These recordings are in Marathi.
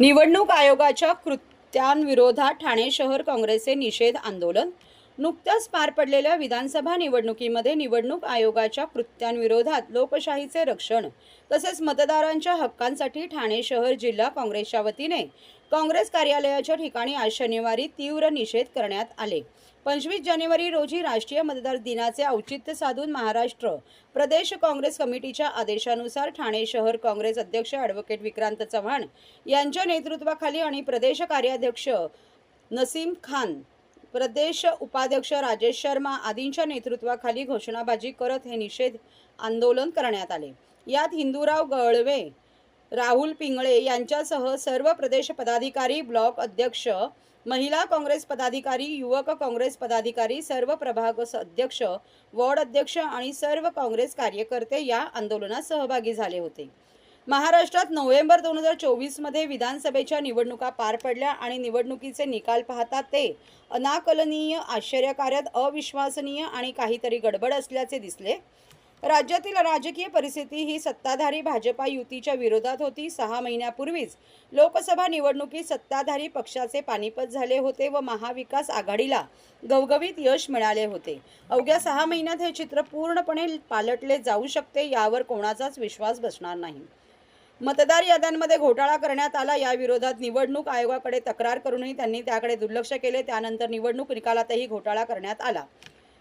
निवडणूक आयोगाच्या कृत्यांविरोधात ठाणे शहर काँग्रेसचे निषेध आंदोलन नुकत्याच पार पडलेल्या विधानसभा निवडणुकीमध्ये निवडणूक आयोगाच्या कृत्यांविरोधात लोकशाहीचे रक्षण तसेच मतदारांच्या हक्कांसाठी ठाणे शहर जिल्हा काँग्रेसच्या वतीने काँग्रेस कार्यालयाच्या ठिकाणी आज शनिवारी तीव्र निषेध करण्यात आले. पंचवीस जानेवारी रोजी राष्ट्रीय मतदार दिनाचे औचित्य साधून महाराष्ट्र प्रदेश काँग्रेस कमिटीच्या आदेशानुसार ठाणे शहर काँग्रेस अध्यक्ष ॲडव्होकेट विक्रांत चव्हाण यांच्या नेतृत्वाखाली आणि प्रदेश कार्याध्यक्ष नसीम खान प्रदेश उपाध्यक्ष राजेश शर्मा आदींच्या नेतृत्वाखाली घोषणाबाजी करत हे निषेध आंदोलन करण्यात आले. यात हिंदूराव गळवे राहुल पिंगळे यांच्यासह सर्व प्रदेश पदाधिकारी ब्लॉक अध्यक्ष महिला काँग्रेस पदाधिकारी युवक काँग्रेस पदाधिकारी सर्व प्रभाग अध्यक्ष वॉर्ड अध्यक्ष आणि सर्व काँग्रेस कार्यकर्ते या आंदोलनात सहभागी झाले होते. महाराष्ट्रात नोव्हेंबर दोन हजार चोवीसमध्ये विधानसभेच्या निवडणुका पार पडल्या आणि निवडणुकीचे निकाल पाहता ते अनाकलनीय आश्चर्यकारक अविश्वसनीय आणि काहीतरी गडबड असल्याचे दिसले. राज्यातील राजकीय परिस्थिती ही सत्ताधारी भाजपा युतीच्या विरोधात होती. सहा महिन्यापूर्वीच लोकसभा निवडणुकीत सत्ताधारी पक्षाचे पानिपत झाले होते व महाविकास आघाडीला गवगवीत यश मिळाले होते. अवघ्या सहा महिन्यात हे चित्र पूर्णपणे पालटले जाऊ शकते यावर कोणाचाच विश्वास बसणार नाही. मतदार याद्यांमध्ये घोटाळा करण्यात आला. या विरोधात निवडणूक आयोगाकडे तक्रार करूनही त्यांनी त्याकडे दुर्लक्ष केले. त्यानंतर निवडणूक निकालातही घोटाळा करण्यात आला.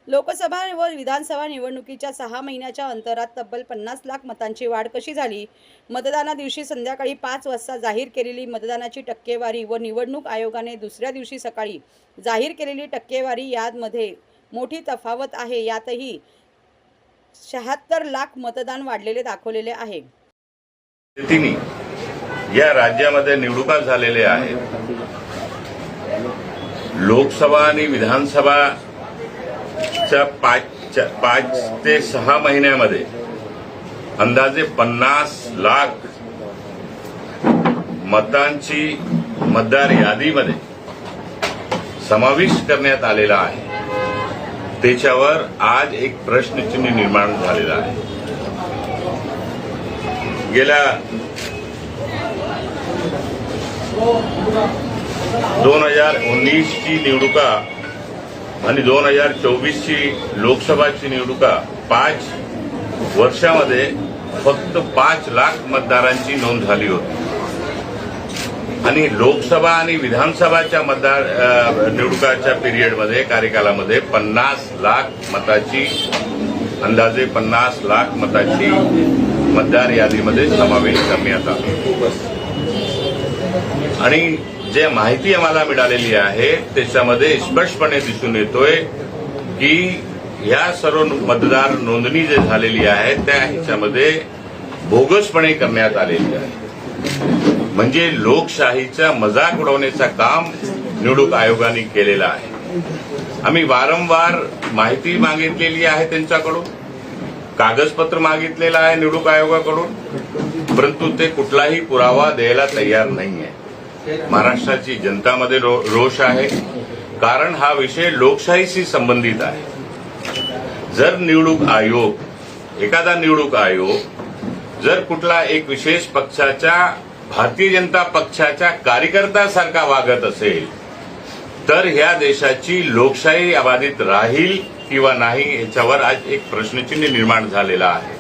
लोकसभा व विधानसभा निवडणुकीच्या सहा महिन्याच्या अंतरात तब्बल पन्नास लाख मतांची वाढ कशी झाली? मतदाना दिवशी संध्याकाळी पाच वाजता जाहीर केलेली मतदानाची टक्केवारी व निवडणूक आयोगाने दुसऱ्या दिवशी सकाळी जाहीर केलेली टक्केवारी यामध्ये मोठी तफावत आहे. यातही शहात्तर लाख मतदान वाढलेले दाखवलेले आहे. पद्धतीने या राज्यामध्ये निवडणुका झालेल्या आहेत. लोकसभा आणि विधानसभाच्या पाच पाच ते सहा महिन्यामध्ये अंदाजे पन्नास लाख मतांची मतदार यादीमध्ये समाविष्ट करण्यात आलेला आहे. त्याच्यावर आज एक प्रश्नचिन्ह निर्माण झालेला आहे. गेल्या दोन हजार उन्नीसची निवडणुका आणि दोन हजार चोवीसची लोकसभाची निवडणुका पाच वर्षामध्ये फक्त पाच लाख मतदारांची नोंद झाली होती. आणि लोकसभा आणि विधानसभाच्या मतदार निवडणुकाच्या पिरियडमध्ये कार्यकालामध्ये पन्नास लाख मताची अंदाजे पन्नास लाख मताची मतदार यादीमध्ये समावेश करण्यात आला आणि जे माहिती आम्हाला मिळालेली आहे त्याच्यामध्ये स्पष्टपणे दिसून येतोय की ह्या सर्व मतदार नोंदणी जे झालेली आहे त्या ह्याच्यामध्ये बोगसपणे करण्यात आलेली आहे. म्हणजे लोकशाहीचा मजाक उडवण्याचं काम निवडणूक आयोगाने केलेलं आहे. आम्ही वारंवार माहिती मागितलेली आहे त्यांच्याकडून. कागदपत्र मागितलेलं आहे निवडणूक आयोगाकडून परंतु ते कुठलाही पुरावा द्यायला तयार नाही आहे महाराष्ट्राची जनतामध्ये रो- रोष आहे. कारण हा विषय लोकशाहीशी संबंधित आहे. जर निवडणूक आयोग एखादा निवडणूक आयोग जर कुठला एक विशेष पक्षाच्या भारतीय जनता पक्षाच्या कार्यकर्त्यासारखा वागत असेल तर ह्या देशाची लोकशाही अबाधित राहील किंवा नाही याच्यावर आज एक प्रश्नचिन्ह निर्माण झालेला आहे.